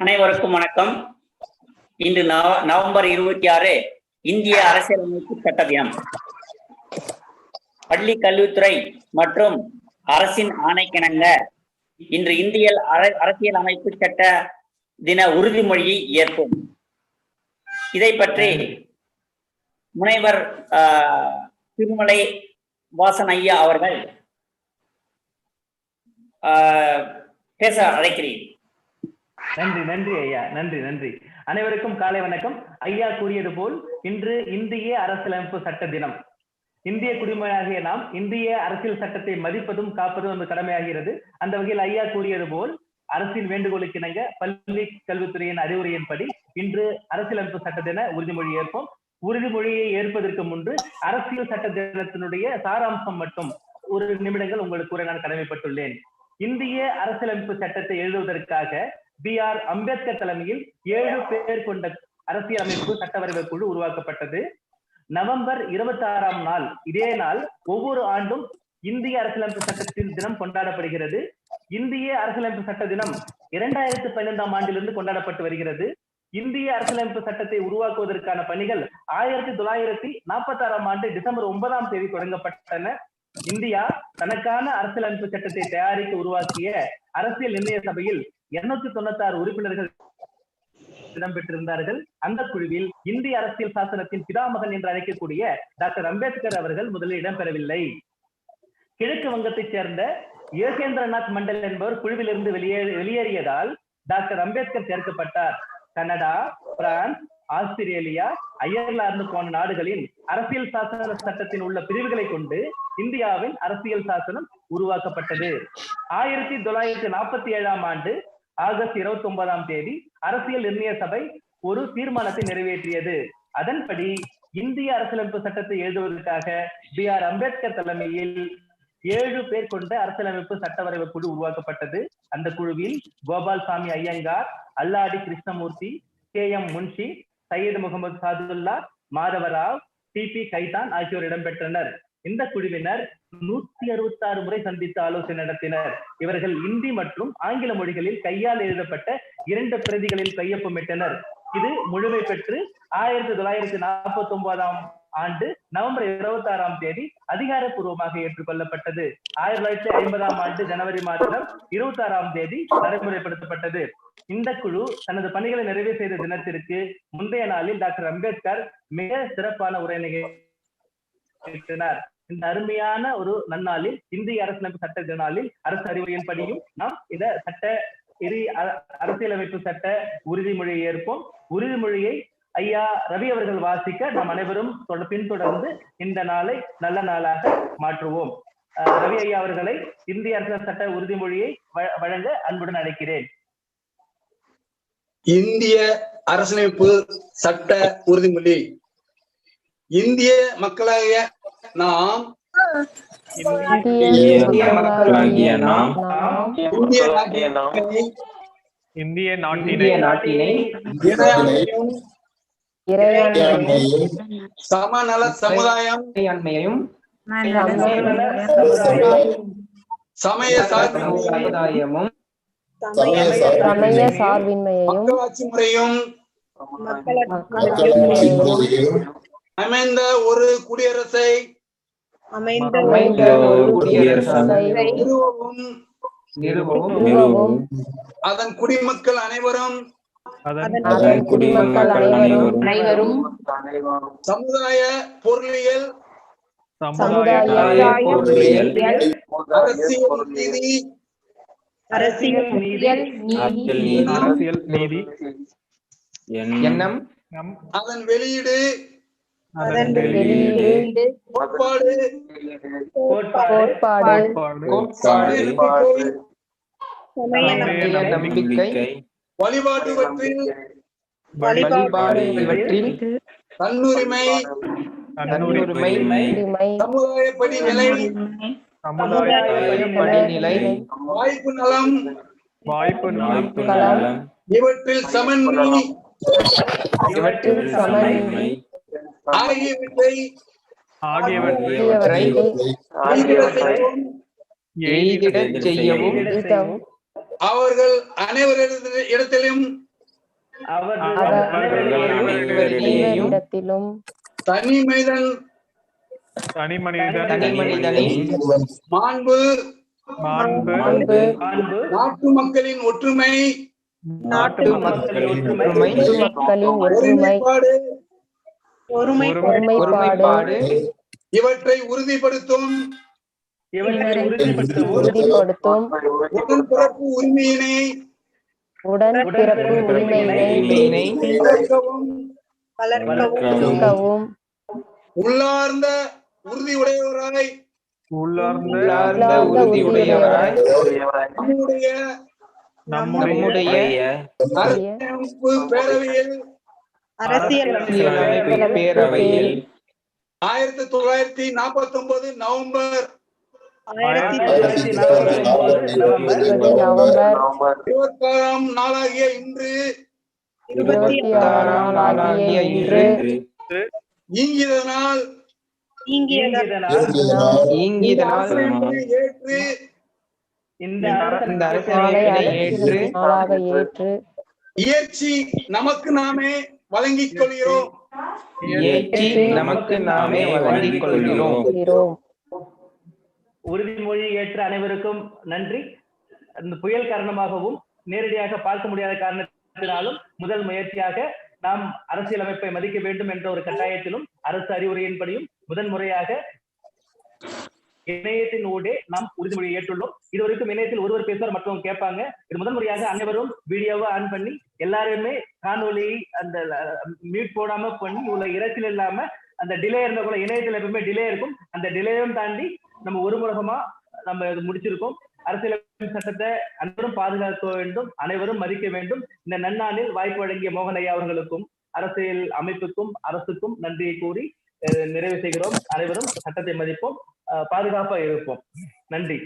அனைவருக்கும் வணக்கம். இன்று நவ- நவம்பர் இருபத்தி ஆறு இந்திய அரசியலமைப்பு சட்ட தினம் பள்ளி கல்வித்துறை மற்றும் அரசின் ஆணைக்கிணங்க இன்று இந்திய அர- அரசியல் அமைப்பு சட்ட தின உறுதிமொழியை ஏற்போம். இதை பற்றி முனைவர் ஆஹ், திருமலை வாசன் ஐயா அவர்கள் ஆஹ், பேச அழைக்கிறேன். நன்றி நன்றி ஐயா நன்றி நன்றி. அனைவருக்கும் காலை வணக்கம். ஐயா கூறியது போல் இன்று இந்திய அரசியலமைப்பு சட்ட தினம். இந்திய குடிமகனாகிய நாம் இந்திய அரசியல் சட்டத்தை மதிப்பதும் காப்பதும் நமது கடமையாகிறது. அந்த வகையில் ஐயா கூறியது போல் அரசின் வேண்டுகோளுக்கு இணங்க பள்ளி கல்வித்துறையின் அறிவுரையின்படி இன்று அரசியலமைப்பு சட்ட தின உறுதிமொழி ஏற்போம். உறுதிமொழியை ஏற்பதற்கு முன்பு அரசியல் சட்ட தினத்தினுடைய சாராம்சம் மட்டும் ஒரு நிமிடங்கள் உங்களுக்கு கூற நான் கடமைப்பட்டுள்ளேன். இந்திய அரசியலமைப்பு சட்டத்தை எழுதுவதற்காக பி ஆர் அம்பேத்கர் தலைமையில் ஏழு பேர் கொண்ட அரசியலமைப்பு சட்டவரைவு குழு உருவாக்கப்பட்டது. நவம்பர் இருபத்தி ஆறாம் நாள் இதே நாள் ஒவ்வொரு ஆண்டும் இந்திய அரசியலமைப்பு சட்டத்தின் தினம் கொண்டாடப்படுகிறது. இந்திய அரசியலமைப்பு சட்ட தினம் இரண்டாயிரத்தி பன்னிரெண்டாம் ஆண்டிலிருந்து கொண்டாடப்பட்டு வருகிறது. இந்திய அரசியலமைப்பு சட்டத்தை உருவாக்குவதற்கான பணிகள் ஆயிரத்தி தொள்ளாயிரத்தி நாற்பத்தி ஆறாம் ஆண்டு டிசம்பர் ஒன்பதாம் தேதி தொடங்கப்பட்டன. இந்தியா தனக்கான அரசியலமைப்பு சட்டத்தை தயாரித்து உருவாக்கிய அரசியல் நிர்ணய சபையில் இருநூத்தி தொண்ணூத்தி ஆறு உறுப்பினர்கள் இடம்பெற்றிருந்தார்கள். அந்த குழுவில் இந்திய அரசியல் சாசனத்தின் பிதாமகன் என்று அழைக்கக்கூடிய டாக்டர் அம்பேத்கர் அவர்கள் முதலில் இடம்பெறவில்லை. கிழக்கு வங்கத்தைச் சேர்ந்த யோகேந்திரநாத் மண்டல் என்பவர் குழுவிலிருந்து வெளியே வெளியேறியதால் டாக்டர் அம்பேத்கர் சேர்க்கப்பட்டார். கனடா பிரான்ஸ் ஆஸ்திரேலியா அயர்லாந்து போன்ற நாடுகளின் அரசியல் சாசன சட்டத்தில் உள்ள பிரிவுகளை கொண்டு இந்தியாவின் அரசியல் சாசனம் உருவாக்கப்பட்டது. ஆயிரத்தி தொள்ளாயிரத்தி நாற்பத்தி ஏழாம் ஆண்டு ஆகஸ்ட் இருபத்தி ஒன்பதாம் தேதி அரசியல் நிர்ணய சபை ஒரு தீர்மானத்தை நிறைவேற்றியது. அதன்படி இந்திய அரசியலமைப்பு சட்டத்தை எழுதுவதற்காக பி ஆர் அம்பேத்கர் தலைமையில் ஏழு பேர் கொண்ட அரசியலமைப்பு சட்டவரைவு குழு உருவாக்கப்பட்டது. அந்த குழுவில் Gopalaswami Ayyangar Alladi Krishnamurthy K M Munshi Syed Mohammed Saadulla Madhavrao D P Khaitan ஆகியோர் இடம்பெற்றனர். இந்த குழுவினர் நூத்தி அறுபத்தி ஆறு முறை சந்தித்து ஆலோசனை நடத்தினர். இவர்கள் இந்தி மற்றும் ஆங்கில மொழிகளில் கையால் எழுதப்பட்ட இரண்டு பிரதிகளில் கையொப்பமிட்டனர். இது முழுமை பெற்று ஆயிரத்தி தொள்ளாயிரத்தி நாற்பத்தி ஒன்பதாம் ஆண்டு நவம்பர் இருபத்தி ஆறாம் தேதி அதிகாரப்பூர்வமாக ஏற்றுக்கொள்ளப்பட்டது. ஆயிரத்தி தொள்ளாயிரத்தி ஐம்பதாம் ஆண்டு ஜனவரி மாதம் இருபத்தி ஆறாம் தேதி நடைமுறைப்படுத்தப்பட்டது. இந்த குழு தனது பணிகளை நிறைவு செய்த தினத்திற்கு முந்தைய நாளில் டாக்டர் அம்பேத்கர் மிக சிறப்பான உரை நிகழ்த்தினார் இந்த அருமையான ஒரு நன்னாளில் இந்திய அரசியலமைப்பு சட்ட தினாலில் அரசு அறிவுரையின்படியும் நாம் இத சட்ட அ- அரசியலமைப்பு சட்ட உறுதிமொழியை ஏற்போம். உறுதிமொழியை ஐயா ரவி அவர்கள் வாசிக்க நாம் அனைவரும் தொட- பின்தொடர்ந்து இந்த நாளை நல்ல நாளாக மாற்றுவோம். ரவி ஐயா அவர்களை இந்திய அரசியல் சட்ட உறுதிமொழியை வழங்க அன்புடன் அழைக்கிறேன். இந்திய அரசியலமைப்பு சட்ட உறுதிமொழி. இந்திய மக்களாகிய நாம் இந்திய மக்களாகிய நாம் இந்திய நாட்டினை இந்திய நாட்டினை சமநல சமுதாயம். சமய சமுதாயமும் சமய சார்பின்மையையும் முறையும் அமைந்த ஒரு குடியரசை அமைந்த ஒரு குடியரசை நிறுவவும். நிறுவவும். அதன் குடிமக்கள் அனைவரும் அதன் குடிமக்கள் அனைவரும் சமுதாய பொருளியல் சமுதாய சமுதாய பொருளியல் அரசியல் நீதி அரசியல் நீதி அரசியல் நீதி அரசியல் நீதி எண்ணம் நம் அதன் வெளியீடு அதன் வெளியீடு கோட்பாடு கோட்பாடு கோட்பாடு கோட்பாடு. கோட்பாடு சமய சமய நம்பிக்கை. வழிபாட்டுவற்றில் வழிபாடு இவற்றில் தன்னுரிமை சமுதாயப்படி நிலை சமுதாய படிநிலை வாய்ப்பு நலம் வாய்ப்பு நலம் இவற்றில் சமன்மை இவற்றில் சமன்மை ஆகியவற்றை ஆகியவற்றை செய்யவும் அவர்கள் அனைவரிடையேயும் இடத்திலும் தனி மனிதன் தனி மனிதன் மாண்பு மாண்பு நாட்டு மக்களின் ஒற்றுமை நாட்டு மக்களின் ஒற்றுமை ஒருமைப்பாடு ஒருமை ஒருமைப்பாடு ஒருமைப்பாடு இவற்றை உறுதிப்படுத்தும் உறுதிப்படுத்தும் உடன்பிறப்பு உரிமையினை உடன் பிறப்பு உரிமையினை உரிமையினை வளர்க்கவும் உள்ளார்ந்த உறுதியுடையவராய் உள்ளார்ந்த உள்ளார்ந்த உறுதியுடையவராய் நம்முடைய நம்முடைய நம்முடைய அரசியலமைப்பு பேரவையில் அரசியலமைப்பு பேரவையில் ஆயிரத்தி தொள்ளாயிரத்தி நாற்பத்தி ஒன்பது நவம்பர் ஆயிரத்தி தொள்ளாயிரத்தி நவம்பர். நாளாகிய இன்று. இருபத்தி ஆறாம் நாளாகிய இன்று. ஈங்கிதனால் அரசியலமைப்பை ஏற்று. இந்த இந்த ஏற்று. அரசியல் நாளாக ஏற்று. இயற்சி நமக்கு நாமே வழங்கிக் கொள்கிறோம். ஏற்றி நமக்கு நாமே வழங்கிக் கொள்கிறோம். உறுதிமொழி ஏற்ற அனைவருக்கும் நன்றி. அந்த புயல் காரணமாகவும் நேரடியாக பார்க்க முடியாத காரணத்தினாலும் முதல் முயற்சியாக நாம் அரசியலமைப்பை மதிக்க வேண்டும் என்ற ஒரு கட்டாயத்திலும் அரசு அறிவுரையின்படியும் முதன் முறையாக இணையத்தின் ஊடே நாம் உறுதிமொழி ஏற்றுள்ளோம். இதுவரைக்கும் இணையத்தில் ஒருவர் பேசுவார் மற்றவங்க கேட்பாங்க. இது முதன் முறையாக அனைவரும் வீடியோவை ஆன் பண்ணி எல்லாருமே காணொலி அந்த மியூட் போடாம பண்ணி உள்ள இறைச்சல் இல்லாம அந்த டிலே இருந்த கூட இணையத்துல எப்பவுமே டிலே இருக்கும். அந்த டிலேயும் தாண்டி நம்ம ஒரு முகமா நம்ம இது முடிச்சிருக்கோம். அரசியலமைப்பு சட்டத்தை அனைவரும் பாதுகாக்க வேண்டும் அனைவரும் மதிக்க வேண்டும். இந்த நன்னாளில் வாய்ப்பு வழங்கிய மோகனையா அவர்களுக்கும் அரசியல் அமைப்புக்கும் அரசுக்கும் நன்றியை கூறி அஹ், நிறைவு செய்கிறோம். அனைவரும் சட்டத்தை மதிப்போம் அஹ், பாதுகாப்பா இருப்போம். நன்றி.